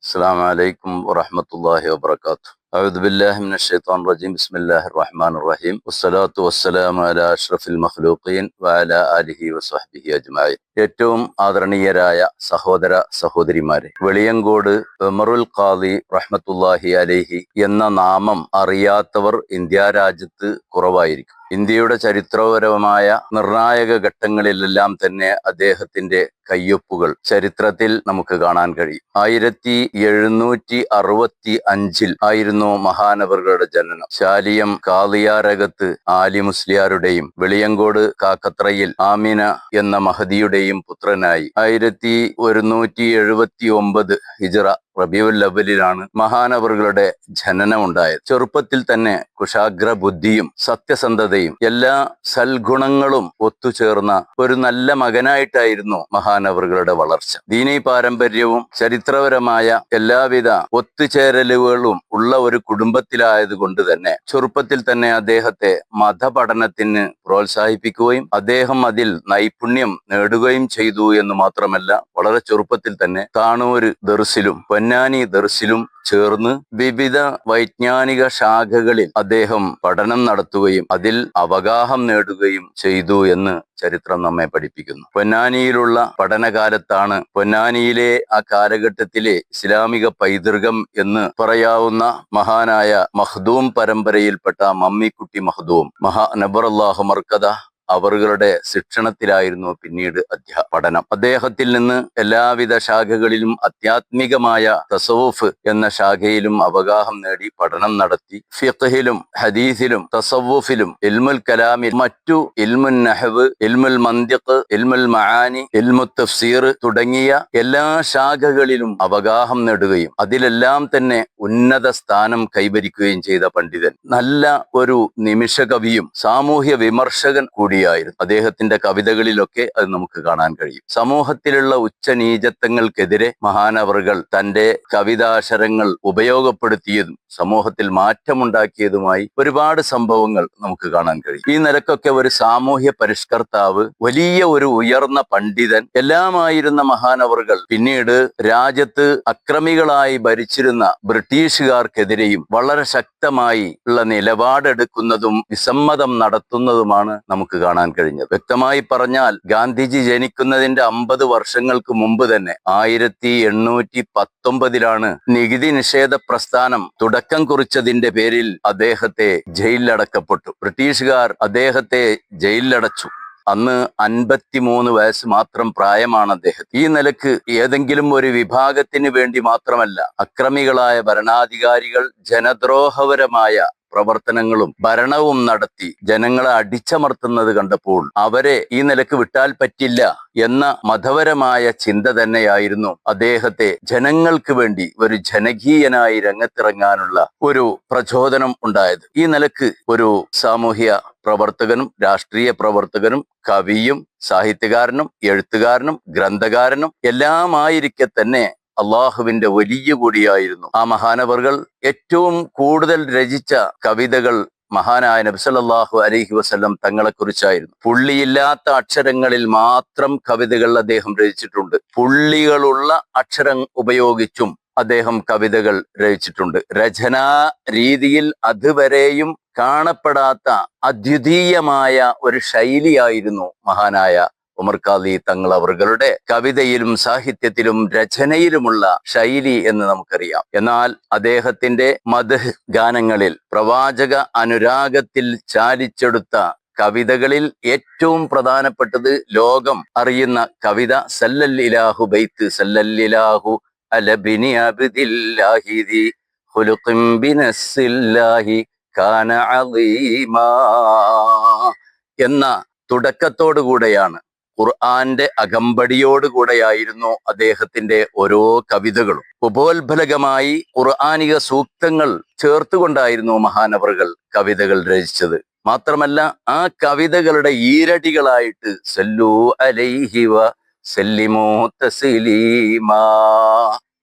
السلام عليكم ورحمة الله وبركاته أعوذ بالله من الشيطان الرجيم بسم الله الرحمن الرحيم والصلاة والسلام على أشرف المخلوقين وعلى آله وصحبه أجمعين ഏറ്റവും ആദരണീയരായ സഹോദര സഹോദരിമാരെ വെളിയങ്കോട് ഉമറുൽ ഖാദി റഹ്മത്തുല്ലാഹി അലേഹി എന്ന നാമം അറിയാത്തവർ ഇന്ത്യ രാജ്യത്ത് കുറവായിരിക്കും ഇന്ത്യയുടെ ചരിത്രപരമായ നിർണായക ഘട്ടങ്ങളിലെല്ലാം തന്നെ അദ്ദേഹത്തിന്റെ കയ്യൊപ്പുകൾ ചരിത്രത്തിൽ നമുക്ക് കാണാൻ കഴിയും. ആയിരത്തി എഴുന്നൂറ്റി അറുപത്തി അഞ്ചിൽ ആയിരുന്നു മഹാനവറുകളുടെ ജനനം. ശാലിയം കാളിയാരകത്ത് ആലി മുസ്ലിയാരുടെയും വെളിയങ്കോട് കാക്കത്രയിൽ ആമിന എന്ന മഹദിയുടെയും പുത്രനായി. ആയിരത്തി ഒരുന്നൂറ്റി എഴുപത്തി ഒമ്പത് ഹിജറ റബിയുൽ അവലിലാണ് മഹാനവറുകളുടെ ജനനമുണ്ടായത് ചെറുപ്പത്തിൽ തന്നെ കുശാഗ്ര ബുദ്ധിയും സത്യസന്ധതയും എല്ലാ സൽഗുണങ്ങളും ഒത്തുചേർന്ന ഒരു നല്ല മകനായിട്ടായിരുന്നു മഹാനവറുകളുടെ വളർച്ച. ദീനീ പാരമ്പര്യവും ചരിത്രപരമായ എല്ലാവിധ ഒത്തുചേരലുകളും ഉള്ള ഒരു കുടുംബത്തിലായത് കൊണ്ട് തന്നെ ചെറുപ്പത്തിൽ തന്നെ അദ്ദേഹത്തെ മതപഠനത്തിന് പ്രോത്സാഹിപ്പിക്കുകയും അദ്ദേഹം അതിൽ നൈപുണ്യം നേടുകയും ചെയ്തു എന്ന് മാത്രമല്ല വളരെ ചെറുപ്പത്തിൽ തന്നെ താണൂര് ദർസിലും പൊന്നാനി ദർസിലും ചേർന്ന് വിവിധ വൈജ്ഞാനിക ശാഖകളിൽ അദ്ദേഹം പഠനം നടത്തുകയും അതിൽ അവഗാഹം നേടുകയും ചെയ്തു എന്ന് ചരിത്രം നമ്മെ പഠിപ്പിക്കുന്നു. പൊന്നാനിയിലുള്ള പഠനകാലത്താണ് പൊന്നാനിയിലെ ആ കാലഘട്ടത്തിലെ ഇസ്ലാമിക പൈതൃകം എന്ന് പറയാവുന്ന മഹാനായ മഹ്ദൂം പരമ്പരയിൽപ്പെട്ട മമ്മിക്കുട്ടി മഹ്ദൂം മഹാ നബറല്ലാഹു മർക്കദ അവറുകളുടെ ശിക്ഷണത്തിലായിരുന്നു പിന്നീട് അധ്യാ പഠനം. അദ്ദേഹത്തിൽ നിന്ന് എല്ലാവിധ ശാഖകളിലും അത്യാത്മികമായ തസവുഫ് എന്ന ശാഖയിലും അവഗാഹം നേടി പഠനം നടത്തി. ഫിഖഹിലും ഹദീസിലും തസവുഫിലും ഇൽമുൽ കലാമിൽ മറ്റു ഇൽമുൽ നഹവ് ഇൽമുൽ മന്ദിഖ് ഇൽമുൽ മആനി ഇൽമു തഫ്സീർ തുടങ്ങിയ എല്ലാ ശാഖകളിലും അവഗാഹം നേടുകയും അതിലെല്ലാം തന്നെ ഉന്നത സ്ഥാനം കൈവരിക്കുകയും ചെയ്ത പണ്ഡിതൻ. നല്ല ഒരു നിമിഷകവിയും സാമൂഹ്യ വിമർശകൻ കൂടിയായിരുന്നു അദ്ദേഹത്തിന്റെ കവിതകളിലൊക്കെ അത് നമുക്ക് കാണാൻ കഴിയും. സമൂഹത്തിലുള്ള ഉച്ചനീചത്വങ്ങൾക്കെതിരെ മഹാനവറുകൾ തന്റെ കവിതാശരങ്ങൾ ഉപയോഗപ്പെടുത്തിയതും സമൂഹത്തിൽ മാറ്റമുണ്ടാക്കിയതുമായി ഒരുപാട് സംഭവങ്ങൾ നമുക്ക് കാണാൻ കഴിയും. ഈ നിലക്കൊക്കെ ഒരു സാമൂഹ്യ പരിഷ്കർത്താവ് വലിയ ഒരു ഉയർന്ന പണ്ഡിതൻ എല്ലാമായിരുന്ന മഹാനവറുകൾ പിന്നീട് രാജ്യത്ത് അക്രമികളായി ഭരിച്ചിരുന്ന ബ്രിട്ടീഷുകാർക്കെതിരെയും വളരെ ശക്തമായി ഉള്ള നിലപാടെടുക്കുന്നതും വിസമ്മതം നടത്തുന്നതുമാണ് നമുക്ക് കാണാൻ കഴിഞ്ഞത് വ്യക്തമായി പറഞ്ഞാൽ ഗാന്ധിജി ജനിക്കുന്നതിന്റെ അമ്പത് വർഷങ്ങൾക്ക് മുമ്പ് തന്നെ ആയിരത്തി എണ്ണൂറ്റി പത്തൊമ്പതിലാണ് നികുതി നിഷേധ പ്രസ്ഥാനം തുടക്കം കുറിച്ചതിന്റെ പേരിൽ അദ്ദേഹത്തെ ജയിലിലടക്കപ്പെട്ടു. ബ്രിട്ടീഷുകാർ അദ്ദേഹത്തെ ജയിലിലടച്ചു. അന്ന് അൻപത്തിമൂന്ന് വയസ്സ് മാത്രം പ്രായമാണ് അദ്ദേഹം. ഈ നിലയ്ക്ക് ഏതെങ്കിലും ഒരു വിഭാഗത്തിന് വേണ്ടി മാത്രമല്ല അക്രമികളായ ഭരണാധികാരികൾ ജനദ്രോഹപരമായ പ്രവർത്തനങ്ങളും ഭരണവും നടത്തി ജനങ്ങളെ അടിച്ചമർത്തുന്നത് കണ്ടപ്പോൾ അവരെ ഈ നിലയ്ക്ക് വിട്ടാൽ പറ്റില്ല എന്ന മതപരമായ ചിന്ത തന്നെയായിരുന്നു അദ്ദേഹത്തെ ജനങ്ങൾക്ക് വേണ്ടി ഒരു ജനകീയനായി രംഗത്തിറങ്ങാനുള്ള ഒരു പ്രചോദനം ഉണ്ടായത്. ഈ നിലയ്ക്ക് ഒരു സാമൂഹ്യ പ്രവർത്തകനും രാഷ്ട്രീയ പ്രവർത്തകനും കവിയും സാഹിത്യകാരനും എഴുത്തുകാരനും ഗ്രന്ഥകാരനും എല്ലാമായിരിക്കെ തന്നെ അള്ളാഹുവിന്റെ വലിയ കൂടിയായിരുന്നു. ആ മഹാനവറുകൾ ഏറ്റവും കൂടുതൽ രചിച്ച കവിതകൾ മഹാനായ നബ്സലല്ലാഹു അലൈഹി വസല്ലം തങ്ങളെക്കുറിച്ചായിരുന്നു. പുള്ളിയില്ലാത്ത അക്ഷരങ്ങളിൽ മാത്രം കവിതകൾ അദ്ദേഹം രചിച്ചിട്ടുണ്ട്. പുള്ളികളുള്ള അക്ഷരം ഉപയോഗിച്ചും അദ്ദേഹം കവിതകൾ രചിച്ചിട്ടുണ്ട്. രചനാ രീതിയിൽ അതുവരെയും കാണപ്പെടാത്ത അദ്വിതീയമായ ഒരു ശൈലിയായിരുന്നു മഹാനായ ഉമർ ഖാദി തങ്ങൾ അവരുടെ കവിതയിലും സാഹിത്യത്തിലും രചനയിലുമുള്ള ശൈലി എന്ന് നമുക്കറിയാം. എന്നാൽ അദ്ദേഹത്തിന്റെ മധ് ഗാനങ്ങളിൽ പ്രവാചക അനുരാഗത്തിൽ ചാലിച്ചെടുത്ത കവിതകളിൽ ഏറ്റവും പ്രധാനപ്പെട്ടത് ലോകം അറിയുന്ന കവിത സല്ലല്ലാഹു ബൈത്ത് സല്ലല്ലാഹു അലബിനി അബ്ദില്ലാഹിദി ഖുലുഖിൻ ബിനസ്സില്ലാഹി കാന എന്ന തുടക്കത്തോടുകൂടെയാണ് ഖുർആന്റെ അകമ്പടിയോടുകൂടെയായിരുന്നു അദ്ദേഹത്തിന്റെ ഓരോ കവിതകളും. ഉപോത്ഫലകമായി ഖുർആാനിക സൂക്തങ്ങൾ ചേർത്തുകൊണ്ടായിരുന്നു മഹാനവറുകൾ കവിതകൾ രചിച്ചത്. മാത്രമല്ല ആ കവിതകളുടെ ഈരടികളായിട്ട് സല്ലു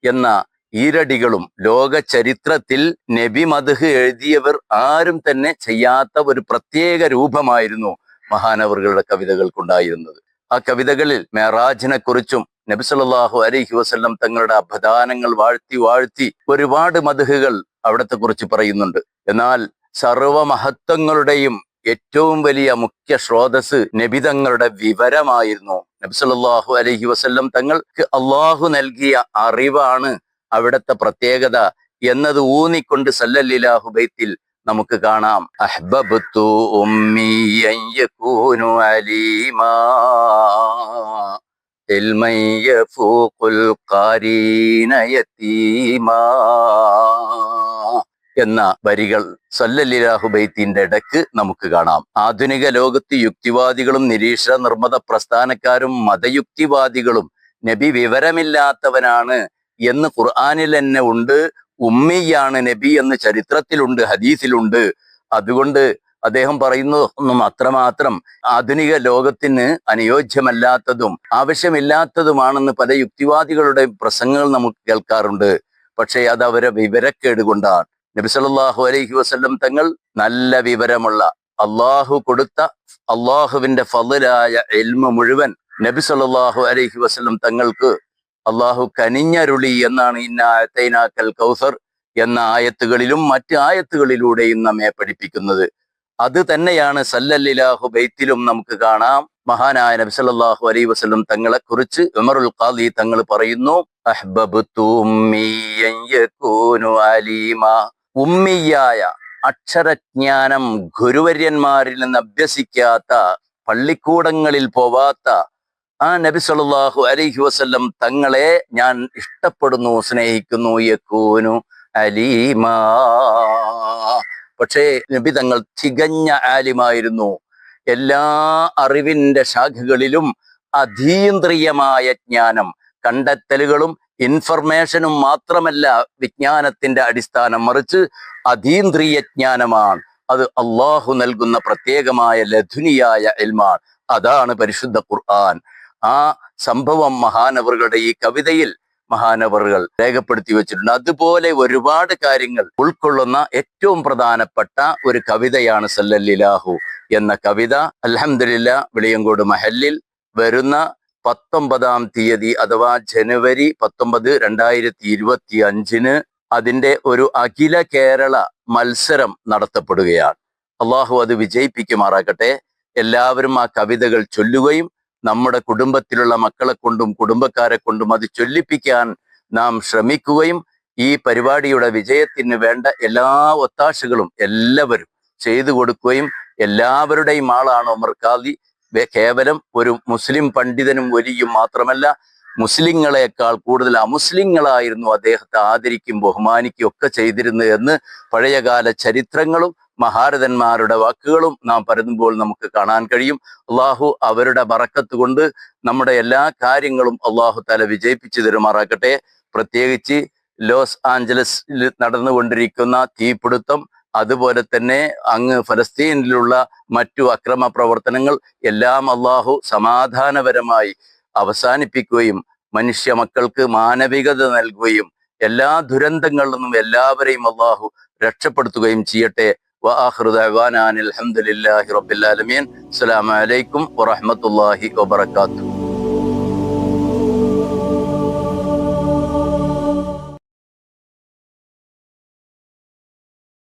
എന്ന ഈരടികളും ലോക ചരിത്രത്തിൽ നബി മധുഹ് എഴുതിയവർ ആരും തന്നെ ചെയ്യാത്ത ഒരു പ്രത്യേക രൂപമായിരുന്നു മഹാനവറുകളുടെ കവിതകൾക്കുണ്ടായിരുന്നത്. ആ കവിതകളിൽ മെഹറാജിനെ കുറിച്ചും നബിസല്ലാഹു അലൈഹി വസല്ലം തങ്ങളുടെ അഭദാനങ്ങൾ വാഴ്ത്തി വാഴ്ത്തി ഒരുപാട് മധുഹുകൾ അവിടത്തെ കുറിച്ച് പറയുന്നുണ്ട്. എന്നാൽ സർവമഹത്വങ്ങളുടെയും ഏറ്റവും വലിയ മുഖ്യ സ്രോതസ് നബിതങ്ങളുടെ വിവരമായിരുന്നു. നബിസല്ലാഹു അലഹി വസ്ല്ലം തങ്ങൾക്ക് അള്ളാഹു നൽകിയ അറിവാണ് അവിടത്തെ പ്രത്യേകത. എന്നത് ഊന്നിക്കൊണ്ട് സല്ലല്ലാഹു ബൈത്തിൽ നമുക്ക് കാണാം. അഹ്ബബത്തു ഉമ്മിയൂനു യകൂനു അലീമാ. യതീമാ. എന്ന വരികൾ സല്ലല്ലിരാഹുബൈത്തിന്റെ ഇടയ്ക്ക് നമുക്ക് കാണാം. ആധുനിക ലോകത്ത് യുക്തിവാദികളും നിരീക്ഷണ നിർമ്മത പ്രസ്ഥാനക്കാരും മതയുക്തിവാദികളും നബി വിവരമില്ലാത്തവനാണ് എന്ന് ഖുർആാനിൽ തന്നെ ഉണ്ട്. ഉമ്മിയാണ് നബി എന്ന് ചരിത്രത്തിലുണ്ട് ഹദീസിലുണ്ട്. അതുകൊണ്ട് അദ്ദേഹം പറയുന്നതൊന്നും അത്രമാത്രം ആധുനിക ലോകത്തിന് അനുയോജ്യമല്ലാത്തതും ആവശ്യമില്ലാത്തതുമാണെന്ന് പല യുക്തിവാദികളുടെ പ്രസംഗങ്ങൾ നമുക്ക് കേൾക്കാറുണ്ട്. പക്ഷേ അത് അവരെ വിവരക്കേട് കൊണ്ടാണ്. നബി സല്ലല്ലാഹു അലൈഹി വസല്ലം തങ്ങൾ നല്ല വിവരമുള്ള അള്ളാഹു കൊടുത്ത അള്ളാഹുവിന്റെ ഫضലായ എൽമ മുഴുവൻ നബി സല്ലല്ലാഹു അലൈഹി വസല്ലം തങ്ങൾക്ക് അള്ളാഹു കനിഞ്ഞരുളി എന്നാണ് ഇന്ന ആയത്തൈനാക്കൽ കൗസർ എന്ന ആയത്തുകളിലും മറ്റ് ആയത്തുകളിലൂടെയും നമ്മെ പഠിപ്പിക്കുന്നത്. അത് തന്നെയാണ് സല്ലല്ലാഹു ബൈത്തിലും നമുക്ക് കാണാം. മഹാനായ നബി സല്ലല്ലാഹു അലൈഹി വസല്ലം തങ്ങളെ കുറിച്ച് ഉമറുൽ ഖാദി തങ്ങൾ പറയുന്നു ഉമ്മിയായ അക്ഷരജ്ഞാനം ഗുരുവര്യന്മാരിൽ നിന്ന് അഭ്യസിക്കാത്ത പള്ളിക്കൂടങ്ങളിൽ പോവാത്ത ആ നബി സല്ലല്ലാഹു അലൈഹി വസ്ല്ലം തങ്ങളെ ഞാൻ ഇഷ്ടപ്പെടുന്നു സ്നേഹിക്കുന്നു യക്കൂനു അലീമാ. പക്ഷേ നബി തങ്ങൾ തികഞ്ഞ ആലിമായിരുന്നു. എല്ലാ അറിവിന്റെ ശാഖകളിലും അതീന്ദ്രിയമായ ജ്ഞാനം കണ്ടെത്തലുകളും ഇൻഫർമേഷനും മാത്രമല്ല വിജ്ഞാനത്തിന്റെ അടിസ്ഥാനം മറിച്ച് അതീന്ദ്രിയ ജ്ഞാനമാണ്. അത് അള്ളാഹു നൽകുന്ന പ്രത്യേകമായ ലധുനിയായ എൽമാൻ അതാണ് പരിശുദ്ധ ഖുർആൻ. ആ സംഭവം മഹാനവറുകളുടെ ഈ കവിതയിൽ മഹാനവറുകൾ രേഖപ്പെടുത്തി വെച്ചിട്ടുണ്ട്. അതുപോലെ ഒരുപാട് കാര്യങ്ങൾ ഉൾക്കൊള്ളുന്ന ഏറ്റവും പ്രധാനപ്പെട്ട ഒരു കവിതയാണ് സല്ലല്ലാഹു എന്ന കവിത. അലഹമില്ല വിളിയങ്കോട് മഹല്ലിൽ വരുന്ന പത്തൊമ്പതാം തീയതി അഥവാ ജനുവരി പത്തൊമ്പത് രണ്ടായിരത്തി ഇരുപത്തി അഞ്ചിന് അതിന്റെ ഒരു അഖില കേരള മത്സരം നടത്തപ്പെടുകയാണ്. അള്ളാഹു അത് വിജയിപ്പിക്കുമാറാകട്ടെ. എല്ലാവരും ആ കവിതകൾ ചൊല്ലുകയും നമ്മുടെ കുടുംബത്തിലുള്ള മക്കളെ കൊണ്ടും കുടുംബക്കാരെ കൊണ്ടും അത് ചൊല്ലിപ്പിക്കാൻ നാം ശ്രമിക്കുകയും ഈ പരിപാടിയുടെ വിജയത്തിന് വേണ്ട എല്ലാ ഒത്താശകളും എല്ലാവരും ചെയ്തു കൊടുക്കുകയും എല്ലാവരുടെയും ആളാണ് ഒമർ ഖാദി. കേവലം ഒരു മുസ്ലിം പണ്ഡിതനും വലിയും മാത്രമല്ല മുസ്ലിങ്ങളെക്കാൾ കൂടുതൽ അമുസ്ലിങ്ങളായിരുന്നു അദ്ദേഹത്തെ ആദരിക്കും ബഹുമാനിക്കും ഒക്കെ ചെയ്തിരുന്നത് എന്ന് പഴയകാല ചരിത്രങ്ങളും മഹാരഥന്മാരുടെ വാക്കുകളും നാം പരതുമ്പോൾ നമുക്ക് കാണാൻ കഴിയും. അള്ളാഹു അവരുടെ ബറക്കത്ത് കൊണ്ട് നമ്മുടെ എല്ലാ കാര്യങ്ങളും അള്ളാഹു തല വിജയിപ്പിച്ചു തരുമാറാക്കട്ടെ പ്രത്യേകിച്ച് ലോസ് ആഞ്ചലസിൽ നടന്നുകൊണ്ടിരിക്കുന്ന തീപിടുത്തം അതുപോലെ തന്നെ അങ്ങ് ഫലസ്തീനിലുള്ള മറ്റു അക്രമ പ്രവർത്തനങ്ങൾ എല്ലാം അള്ളാഹു സമാധാനപരമായി അവസാനിപ്പിക്കുകയും മനുഷ്യ മക്കൾക്ക് മാനവികത നൽകുകയും എല്ലാ ദുരന്തങ്ങളിൽ നിന്നും എല്ലാവരെയും അള്ളാഹു രക്ഷപ്പെടുത്തുകയും ചെയ്യട്ടെ. വാഹൃദ അൽഹംദുലില്ലാഹി റബ്ബിൽ ആലമീൻ അസ്സലാമു അലൈക്കും വറഹ്മത്തുള്ളാഹി വബറകാതുഹു